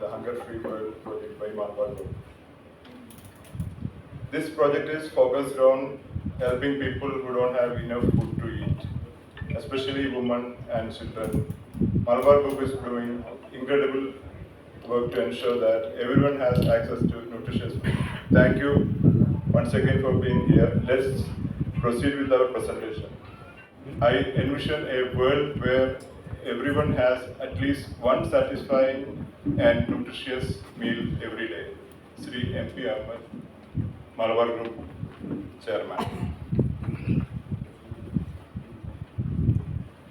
the Hunger Free World project by Malabar This project is focused on helping people who don't have enough food to eat, especially women and children. Malabar Group is doing incredible work to ensure that everyone has access to nutritious food. Thank you once again for being here. Let's proceed with our presentation. I envision a world where everyone has at least one satisfying and nutritious meal every day. Sri MP Ahmed, Malabar Group Chairman.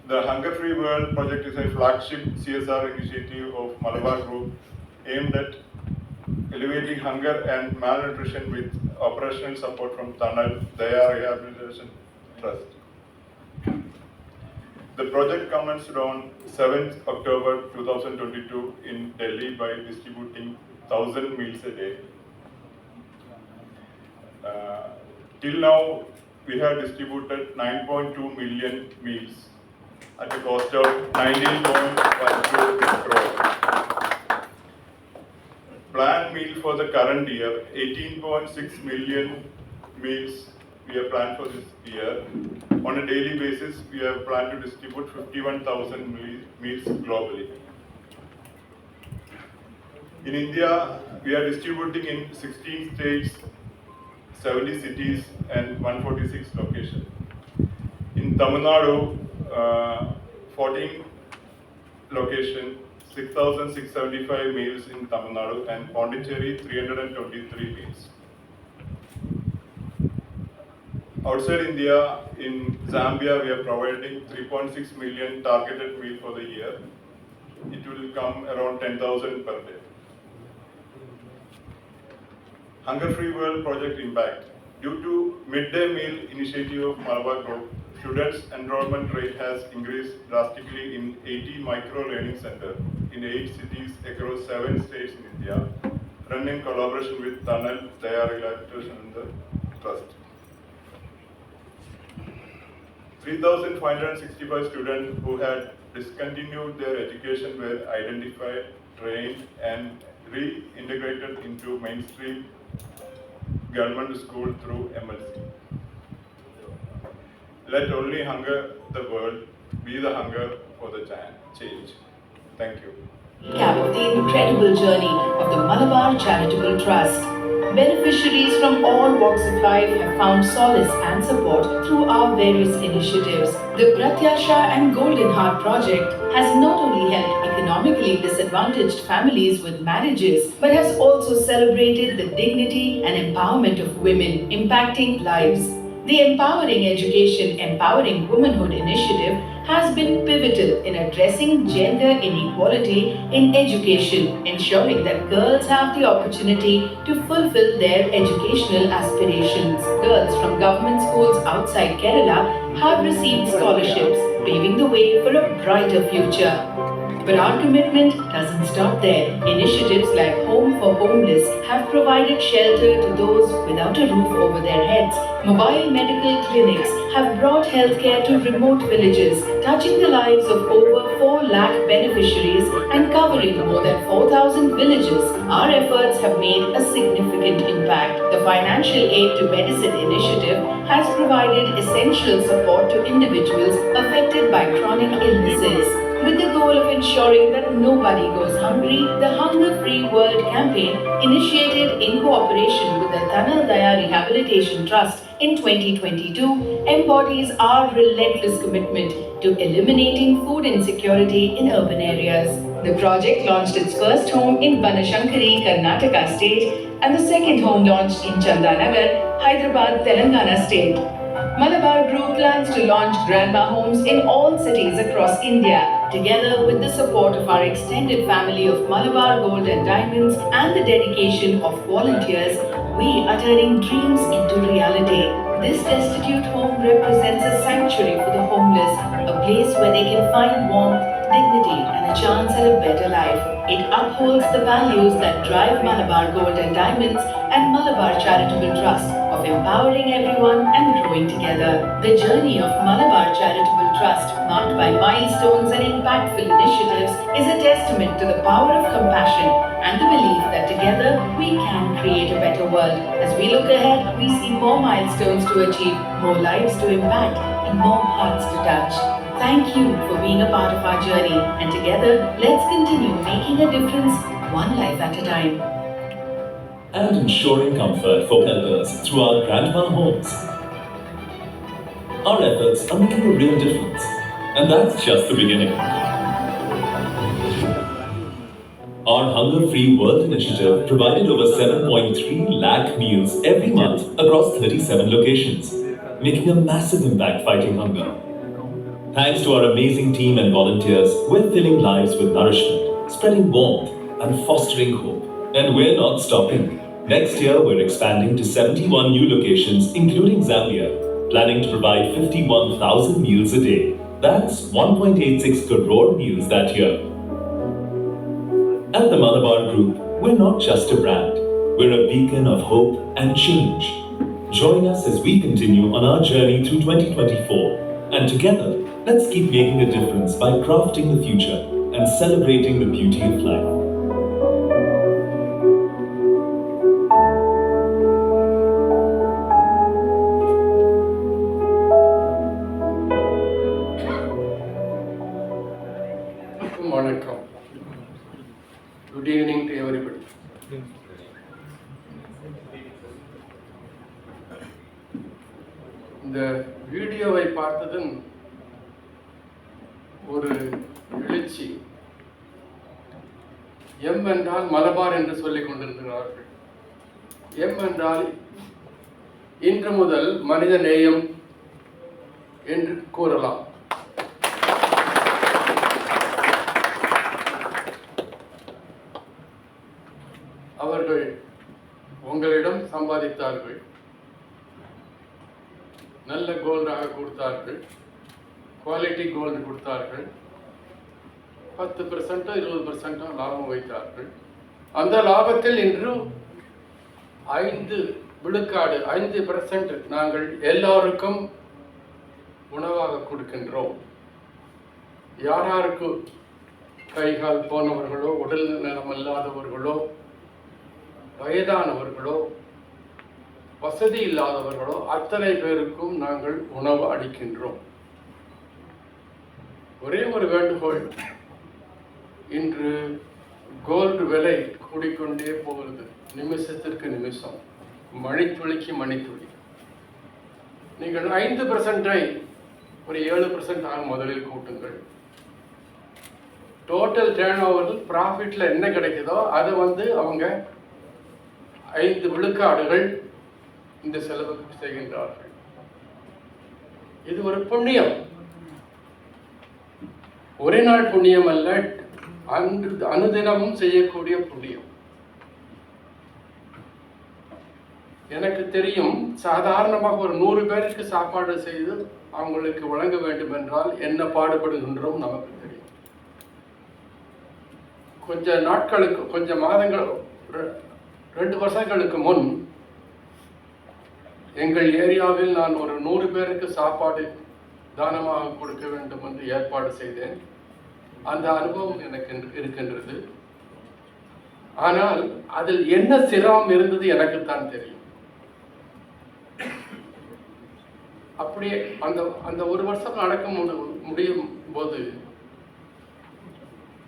The Hunger Free World project is a flagship CSR initiative of Malabar Group aimed at alleviating hunger and malnutrition with operational support from Tanal Daya Rehabilitation Trust. The project commenced on 7th October 2022 in Delhi by distributing 1000 meals a day. Uh, till now, we have distributed 9.2 million meals at a cost of 19.12 crore. Planned meal for the current year, 18.6 million meals we have planned for this year. On a daily basis, we have planned to distribute 51,000 meals globally. In India, we are distributing in 16 states, 70 cities, and 146 locations. In Tamil Nadu, uh, 14 location, 6,675 meals in Tamil Nadu, and Pondicherry, 323 meals. Outside India, in Zambia, we are providing 3.6 million targeted meal for the year. It will come around 10,000 per day. Hunger Free World Project Impact. Due to midday meal initiative of Malabar Group, students' enrollment rate has increased drastically in 80 micro learning centers in eight cities across seven states in India, run in collaboration with Tanal and the Trust. 3,565 students who had discontinued their education were identified, trained, and reintegrated into mainstream government school through MLC. Let only hunger the world be the hunger for the change. Thank you. of the incredible journey of the Malabar Charitable Trust. Beneficiaries from all walks of life have found solace and support through our various initiatives. The Pratyasha and Golden Heart project has not only helped economically disadvantaged families with marriages, but has also celebrated the dignity and empowerment of women, impacting lives. The Empowering Education, Empowering Womanhood initiative has been pivotal in addressing gender inequality in education, ensuring that girls have the opportunity to fulfill their educational aspirations. Girls from government schools outside Kerala have received scholarships, paving the way for a brighter future. But our commitment doesn't stop there. Initiatives like Home for Homeless have provided shelter to those without a roof over their heads. Mobile medical clinics have brought healthcare to remote villages, touching the lives of over 4 lakh beneficiaries and covering more than 4,000 villages. Our efforts have made a significant impact. The Financial Aid to Medicine initiative has provided essential support to individuals affected by chronic illnesses. With the goal of ensuring that nobody goes hungry, the Hunger Free World campaign, initiated in cooperation with the Tanal Daya Rehabilitation Trust in 2022, embodies our relentless commitment to eliminating food insecurity in urban areas. The project launched its first home in Banashankari, Karnataka state, and the second home launched in Chandanagar, Hyderabad, Telangana state. Malabar Group plans to launch grandma homes in all cities across India. Together with the support of our extended family of Malabar Gold and Diamonds and the dedication of volunteers, we are turning dreams into reality. This destitute home represents a sanctuary for the homeless, a place where they can find warmth, dignity, and a chance at a better life. It upholds the values that drive Malabar Gold and Diamonds and Malabar Charitable Trust of empowering everyone and growing together. The journey of Malabar Charitable Trust marked by milestones and impactful initiatives, is a testament to the power of compassion and the belief that together we can create a better world. As we look ahead, we see more milestones to achieve, more lives to impact, and more hearts to touch. Thank you for being a part of our journey, and together, let's continue making a difference one life at a time. And ensuring comfort for elders through our grandma homes. Our efforts are making a real difference, and that's just the beginning. Our Hunger Free World initiative provided over 7.3 lakh meals every month across 37 locations, making a massive impact fighting hunger. Thanks to our amazing team and volunteers, we're filling lives with nourishment, spreading warmth, and fostering hope. And we're not stopping. Next year, we're expanding to 71 new locations, including Zambia, planning to provide 51,000 meals a day. That's 1.86 crore meals that year. At the Malabar Group, we're not just a brand, we're a beacon of hope and change. Join us as we continue on our journey through 2024, and together, let's keep making a difference by crafting the future and celebrating the beauty of life. இந்த வீடியோவை பார்த்ததும் ஒரு எழுச்சி. M என்றால் மலபார் என்று சொல்லிக் கொண்டிருக்கிறார்கள். M என்றால் இன்று முதல் மனித நேயம் என்று கூறலாம். நல்ல கோல்டாக கொடுத்தார்கள். குவாலிட்டி கோல்டு கொடுத்தார்கள். பத்து பெர்சென்ட்டோ இருபது பெர்சென்ட்டோ லாபம் வைத்தார்கள். அந்த லாபத்தில் இன்று ஐந்து விழுக்காடு ஐந்து பெர்சென்ட் நாங்கள் எல்லோருக்கும் உணவாக கொடுக்கின்றோம். யார் யாருக்கு கை கால் போனவர்களோ உடல் நலம் இல்லாதவர்களோ வயதானவர்களோ வசதி இல்லாதவர்களோ அத்தனை பேருக்கும் நாங்கள் உணவு அளிக்கின்றோம். ஒரே ஒரு வேண்டுகோள். இன்று கோல்டு விலை கூடிக்கொண்டே போகிறது. நிமிஷத்திற்கு நிமிஷம். மணித்துளிக்கு மணித்துளி. நீங்கள் ஐந்து பர்சன்டை ஒரு ஏழு பர்சன்ட் ஆக முதலில் கூட்டுங்கள். டோட்டல் டேர்ன் ஓவரில் ப்ராஃபிட்டில் என்ன கிடைக்குதோ அதை வந்து அவங்க ஐந்து விழுக்காடுகள் இந்த செலவுக்கு செய்கின்றார்கள். இது ஒரு புண்ணியம். ஒரே நாள் புண்ணியம் அல்ல அன்று அனுதினமும் செய்யக்கூடிய புண்ணியம். எனக்கு தெரியும் சாதாரணமாக ஒரு நூறு பேருக்கு சாப்பாடு செய்து அவங்களுக்கு வழங்க வேண்டும் என்றால் என்ன பாடுபடுகின்றோம் நமக்கு தெரியும். கொஞ்ச நாட்களுக்கு கொஞ்ச மாதங்கள் ரெண்டு வருஷங்களுக்கு முன் எங்கள் ஏரியாவில் நான் ஒரு நூறு பேருக்கு சாப்பாடு தானமாக கொடுக்க வேண்டும் என்று ஏற்பாடு செய்தேன். அந்த அனுபவம் எனக்கு இருக்கின்றது. ஆனால் அதில் என்ன சிரமம் இருந்தது எனக்குத்தான் தெரியும். அப்படியே அந்த அந்த ஒரு வருஷம் நடக்க முடியும் போது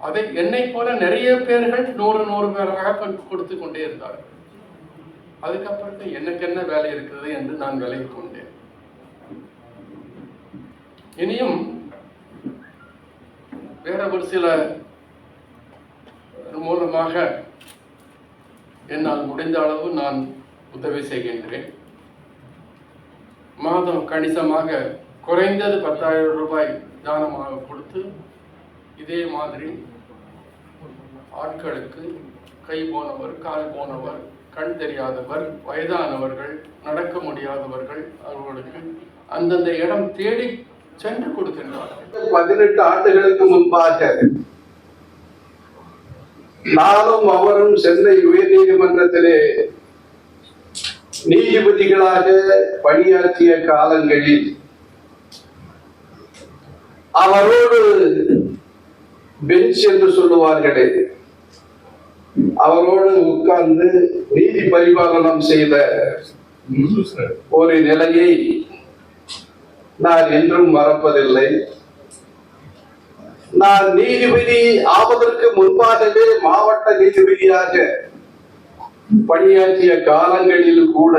அதை என்னை போல நிறைய பேர்கள் நூறு நூறு பேராக கொடுத்து கொண்டே இருந்தார்கள். அதுக்கப்புறத்து எனக்கு என்ன வேலை இருக்கிறது என்று நான் விலகி கொண்டேன். இனியும் வேற ஒரு சில மூலமாக என்னால் முடிந்த அளவு நான் உதவி செய்கின்றேன். மாதம் கணிசமாக குறைந்தது பத்தாயிரம் ரூபாய் தானமாக கொடுத்து இதே மாதிரி ஆட்களுக்கு கை போனவர் கால் போனவர் கண் தெரியாதவர் வயதானவர்கள் நடக்க முடியாதவர்கள் அவர்களுக்கு அந்தந்த இடம் தேடி சென்று கொடுக்கின்றார்கள். பதினெட்டு ஆண்டுகளுக்கு முன்பாக நானும் அவரும் சென்னை உயர்நீதிமன்றத்திலே நீதிபதிகளாக பணியாற்றிய காலங்களில் அவரோடு பெஞ்ச் என்று சொல்லுவார்களே அவரோடு உட்கார்ந்து நீதி பரிபாலனம் செய்த ஒரு நிலையை நான் என்றும் மறப்பதில்லை. நான் நீதிபதி ஆவதற்கு முன்பாகவே மாவட்ட நீதிபதியாக பணியாற்றிய காலங்களில் கூட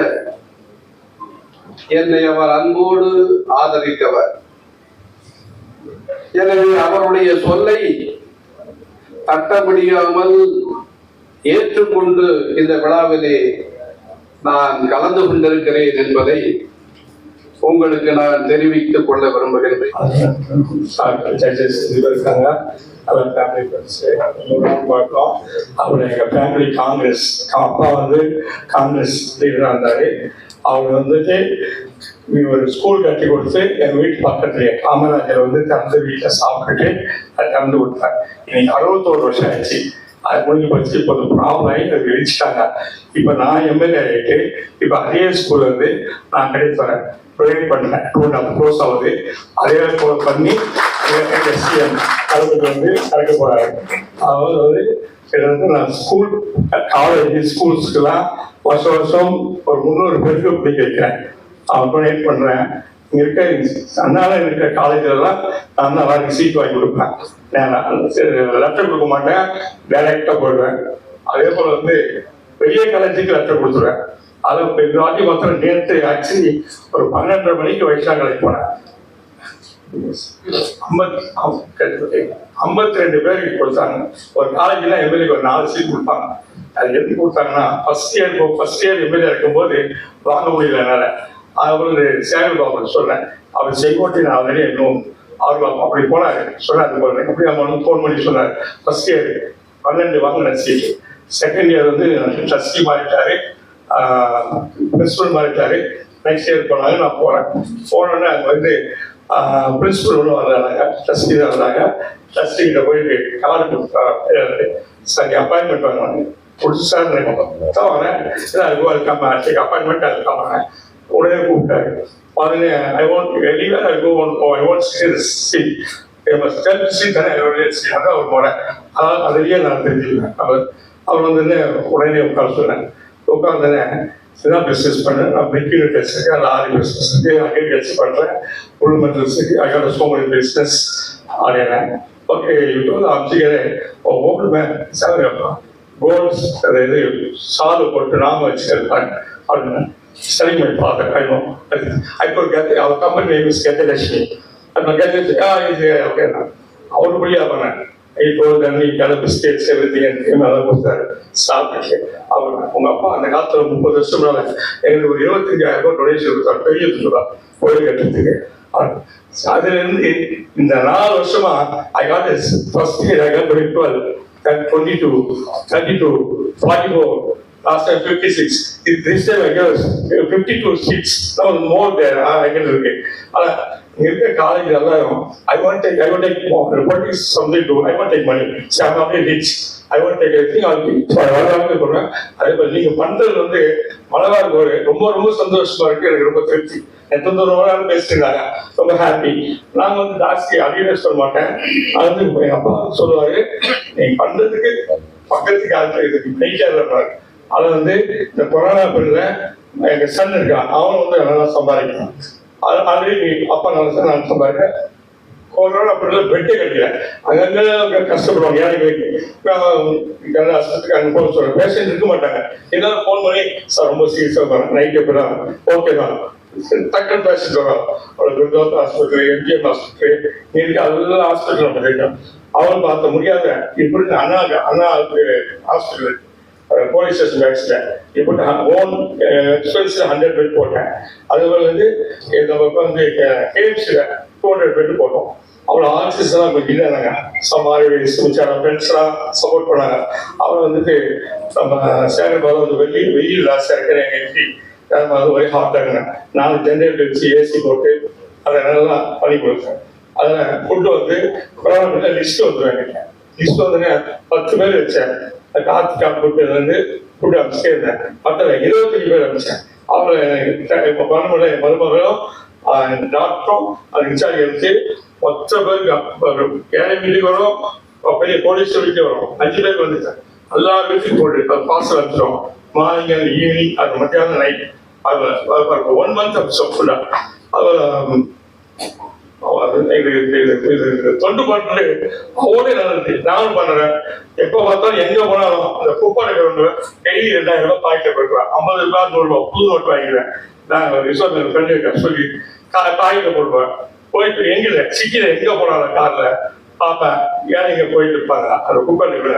என்னை அவர் அன்போடு ஆதரித்தவர். எனவே அவருடைய சொல்லை தட்ட முடியாமல் ஏற்றுக்கொண்டு இந்த விழாவிலே நான் கலந்து கொண்டிருக்கிறேன் என்பதை உங்களுக்கு நான் தெரிவித்துக் கொள்ள விரும்புகிறேன். இருக்காங்க அவர் ஃபேமிலி அவர் எங்கள் ஃபேமிலி காங்கிரஸ் அப்பா வந்து காங்கிரஸ் லீடராக இருந்தார். அவர் வந்துட்டு ஒரு ஸ்கூல் கட்டி கொடுத்து எங்கள் வீட்டு பக்கத்துலேயே காமராஜர் வந்து திறந்து வீட்டில் சாப்பிட்டுட்டு அதை திறந்து கொடுத்தார். இன்னைக்கு அறுபத்தோரு வருஷம் ஆச்சு. அது முடிஞ்சு போச்சு இப்போ அந்த ப்ராப்ளம் ஆகி அதை வெளிச்சிட்டாங்க இப்போ நான் எம்எல்ஏ ஆகிட்டு இப்போ அதே ஸ்கூல்லேருந்து நான் கிடைத்து வரேன் ப்ரொவைட் பண்ணேன். டூ அண்ட் க்ளோஸ் ஆகுது. அதே க்ளோஸ் பண்ணி எஸ்டிஎம் கலந்துக்கு வந்து கலக்க போகிறாரு அதாவது வந்து கிட்டத்தட்ட நான் ஸ்கூல் காலேஜ் ஸ்கூல்ஸ்க்கெல்லாம் வருஷம் வருஷம் ஒரு முந்நூறு பேருக்கு பிடிக்க வைக்கிறேன் அவன் டொனேட் பண்ணுறேன் இருக்க அண்ணால இருக்கிற காலேஜ்லாம் நான் வாங்கி சீட் வாங்கி கொடுப்பேன். லெட்டர் கொடுக்க மாட்டேன் டைரக்டா போயிடுவேன். அதே போல வந்து பெரிய காலேஜுக்கு லெட்டர் கொடுத்துருவேன். அதை இப்போ வாட்டி மாத்திரம் நேற்று ஆச்சு ஒரு பன்னெண்டரை மணிக்கு வைஷா காலேஜ் போனேன். ஐம்பத்தி ரெண்டு பேருக்கு கொடுத்தாங்க. ஒரு காலேஜ்ல எம்எல்ஏக்கு ஒரு நாலு சீட் கொடுப்பாங்க. அது எதுக்கு கொடுத்தாங்கன்னா first year first year MLA இருக்கும்போது வாங்க முடியல என்னால. அவரு சேகர் பாபன் சொன்னேன் அவர் செங்கோட்டை நான் ஆல்ரெடி இன்னும் அவர் அப்படி போனாரு. சொன்னாரு போல அப்படி நம்ம ஃபோன் பண்ணி சொன்னார். ஃபர்ஸ்ட் இயர் பன்னெண்டு வாங்கின சீட் செகண்ட் இயர் வந்து ட்ரஸ்டி மாறிட்டாரு. பிரின்சிபல் மாறிட்டாரு. நெக்ஸ்ட் இயர் போனாங்க நான் போறேன். போனோடனே அங்கே வந்து பிரின்சிபல் ஒன்று வர்றாங்க. ட்ரஸ்டி தான் வந்தாங்க ட்ரஸ்டி கிட்ட போயிட்டு கார்டு கொடுத்தாரு சரி அப்பாயின்மெண்ட் வாங்கினாங்க புதுசாக சார் தான் வரேன் அதுக்கு அப்பாயின்மெண்ட் அதுக்கு வரேன் உடனே கூப்பிட்டாரு உடனே I want எலிவர் I go one I want see தானே அதான் அவர் போறேன் அதான் அதுலயே நான் தெரிஞ்சுக்கிறேன் அவர் அவர் வந்து உடனே உட்கார சொன்னேன் உட்காந்துனே இதான் பிஸ்னஸ் பண்ணேன் நான் பிரிக்கிங் அந்த ஆரி பிஸ்னஸ் இருக்கு அக்ரிகல்ச்சர் பண்ணுறேன் உள்மெண்டல்ஸ் இருக்கு அகாட சோமனி பிஸ்னஸ் ஆடினேன் ஓகே இப்போ அப்சிகரே ஓல்டு மேன் சார் கோல்ஸ் அதாவது சாது போட்டு நாம வச்சுருப்பாங்க அப்படின்னு studying my father, I know. I could get our company name is Gatalashmi. And my get it, ah, he's here, okay. அவர் வழியா பண்ணேன் இப்போ தண்ணி கடை பிஸ்கெட்ஸ் எவ்ரிதிங் அதெல்லாம் கொடுத்தாரு சாப்பிட்டு அவர் உங்க அப்பா அந்த காலத்துல முப்பது வருஷம் மேல எங்களுக்கு ஒரு இருபத்தஞ்சாயிரம் ரூபாய் டொனேஷன் கொடுத்தாரு பெரிய துறா கோயில் கட்டுறதுக்கு. அதுல இருந்து இந்த நாலு வருஷமா I got is first year I got twelve twenty two thirty two forty four last time 56. If this time I guess uh, 52 seats, now more there. Ah, I இருக்கு look இருக்க காலேஜ் எல்லாரும் I want take I want take politics something to I want take money see I want rich I want take everything all வரலாறு சொல்றேன் அதே மாதிரி நீங்கள் பண்ணுறது வந்து மலபார் இருக்கும் ரொம்ப ரொம்ப சந்தோஷமா இருக்கு. எனக்கு ரொம்ப திருப்தி. எந்த தூரம் பேசுறாங்க. ரொம்ப ஹாப்பி நாங்கள் வந்து ஜாஸ்தி அதிகமே சொல்ல மாட்டேன். அது வந்து என் அப்பா சொல்லுவார் நீங்கள் பண்ணுறதுக்கு பக்கத்துக்கு ஆள்கிட்ட இதுக்கு நெய்க்காரு அது வந்து இந்த கொரோனா பில்ல எங்க சன் இருக்கான். அவன் வந்து நல்லா சம்பாதிக்கிறான். ஆல்ரெடி அப்பா நல்லா நான் சம்பாதிக்கிறேன் கொரோனா பில்ல பெட்டே கட்டல அங்கங்க கஷ்டப்படுவாங்க. ஏழைகளுக்கு நல்ல ஆஸ்பத்திரிக்கு போக சொல்ற பேஷண்ட் இருக்க மாட்டாங்க. எல்லாரும் ஃபோன் பண்ணி சார் ரொம்ப சீரியஸாக இருக்காங்க நைட் எப்படி தான்? ஓகே தான். டக்குன்னு பேசிட்டு வரோம் அவ்வளோ குருதாத் ஆஸ்பத்திரி எம்ஜிஎம் ஆஸ்பத்திரி இன்னைக்கு எல்லா ஹாஸ்பிட்டல் நம்ம போயிட்டோம் அவன் பார்த்த முடியாத இப்படி அண்ணா அண்ணா ஹாஸ்பிட்டல் போலீஸ் ஸ்டேஷன் பேக்ஸ்ல இப்போ ஓன் எக்ஸ்பென்ஸ் ஹண்ட்ரட் பெட் போட்டேன். அதுபோல் வந்து eh, இந்த வந்து கேம்ஸில் டூ ஹண்ட்ரட் பெட் போட்டோம். அவ்வளோ ஆர்டிஸ்ட் எல்லாம் கொஞ்சம் இல்லைனாங்க சமாரி மிச்சான ஃப்ரெண்ட்ஸ்லாம் சப்போர்ட் பண்ணாங்க. அவர் வந்துட்டு நம்ம சேகர் பாதம் வந்து வெள்ளி வெயில் லாஸ்டாக இருக்கிற எங்கள் எம்பி அது ஒரே ஹாட்டாங்க நாலு ஜென்ரேட்டர் வச்சு ஏசி போட்டு அதை நல்லா பண்ணி கொடுத்தேன். அதில் ஃபுட்டு வந்து கொரோனா லிஸ்ட்டு வந்துருவாங்க லிஸ்ட் வந்து பத்து பேர் வச்சேன். காத்து காப்பு வந்து கூட அமைச்சே இருந்தேன் மற்ற இருபத்தஞ்சு பேர் அமைச்சேன் அவங்கள இப்போ பண்ண மருமகளும் டாக்டரும் அது இன்சார்ஜ் எடுத்து மொத்த பேருக்கு ஏழை வீட்டுக்கு வரும் பெரிய கோடீஸ்வர வீட்டுக்கு வரும். அஞ்சு பேருக்கு வந்துட்டேன். எல்லா வீட்டுக்கும் போட்டு பார்சல் வந்துடும் மார்னிங் அண்ட் ஈவினிங் அது மத்தியானம் நைட் அது ஒன் மந்த் எபிசோட் ஃபுல்லாக அது தொண்டு பண்ணுறது அவனே நல்லது நானும் பண்ணுறேன். எப்போ பார்த்தாலும் எங்கே போனாலும் அந்த குப்பாடை கொண்டு டெய்லி ரெண்டாயிரம் ரூபாய் பாக்கெட் போட்டுருவேன் ஐம்பது ரூபாய் நூறு ரூபாய் புது நோட்டு வாங்கிடுவேன் நான் ரிசோர்ட் ஃப்ரெண்டு சொல்லி கா பாக்கெட்டை போடுவேன். போயிட்டு எங்கே சிக்கில எங்கே போனாலும் காரில் பார்ப்பேன். ஏழைங்க போயிட்டு இருப்பாங்க? அந்த குப்பாடை விட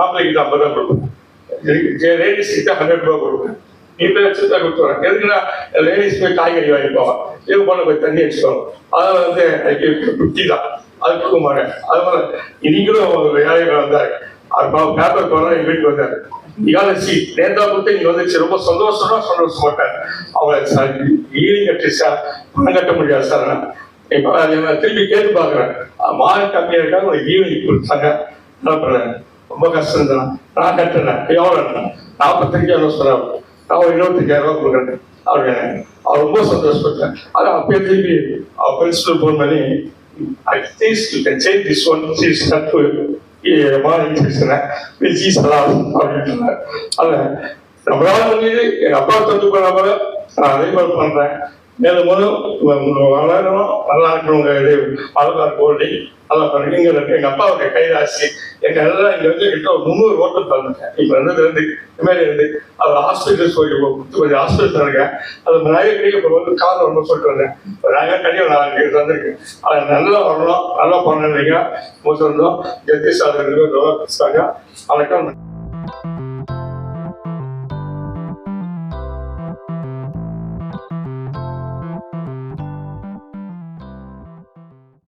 ஆம்பளைக்கு ஐம்பது ரூபாய் கொடுப்பேன். லேடிஸ்க்கு ஹண்ட்ரட் ரூபா கொடுப்பேன். நீ போய் வச்சுட்டா கொடுத்துருவேன் எதுக்குன்னா லேடிஸ் போய் காய்கறி வாங்கிப்போம் இது போல போய் தண்ணி வச்சுக்கோங்க அதனால வந்து எனக்கு ஃபிஃப்டி தான். அது கொடுக்க மாட்டேன். அது போல நீங்களும் ஒரு ஏழைகள் வந்தார். அது பேப்பர் போனா எங்க வீட்டுக்கு வந்தார். இகாலசி நேர்ந்தா கொடுத்து நீ வந்துச்சு ரொம்ப சந்தோஷமா சந்தோஷம் மாட்டேன் சார் ஈவினிங் கட்டி சார் பணம் கட்ட முடியாது சார் நான். இப்போ அதை நான் திருப்பி கேட்டு பார்க்குறேன். மார்க் கம்மியாக இருக்காங்க ஒரு ஈவினிங் கொடுத்தாங்க. என்ன பண்ணுறேன் ரொம்ப கஷ்டம் தான். நான் கட்டுறேன். எவ்வளோ நாற்பத்தஞ்சாயிரம் சொல்கிறேன் நான் ஒரு இருபத்தஞ்சாயிரம் ரூபாய் கொடுக்குறேன் அவரு அவர் ரொம்ப சந்தோஷப்பட்டேன் அது அப்பயே திருப்பி அவர் பிரின்சிபல் ஃபோன் பண்ணி I thinks you can change this one cheese தப்பு மார்னிங் விஜி சலாம் அப்படின்னு அதில் நம்மளால முடியுது எங்கள் அப்பா தந்து பண்ண போல நான் அதே மாதிரி பண்ணுறேன் மேலும் மேலும் வளரணும் நல்லா இருக்கணுங்க இது மலபார் கோல்டி நல்லா பண்ணுங்க இங்கே இருக்கு எங்கள் அப்பாவுடைய கைராசி எங்க எல்லாம் இங்கே வந்து கிட்ட ஒரு முந்நூறு ஓட்டல் தந்துட்டேன் இப்போ இருந்ததுலேருந்து இருந்து இனிமேல் இருந்து அது ஹாஸ்பிட்டல் சொல்லி கொடுத்து கொஞ்சம் ஹாஸ்பிட்டல் இருக்கேன் அது நாயக்கடிக்கு கிடைக்க இப்போ வந்து கார் ரொம்ப சொல்லிட்டு வந்தேன். நிறைய கண்டிப்பாக நான் இங்கே வந்திருக்கேன் அது நல்லா வரணும் நல்லா பண்ணுறீங்க முதல்ல ஜெகதீஷ் அது ரெண்டு பேரும் நல்லா வணக்கம்.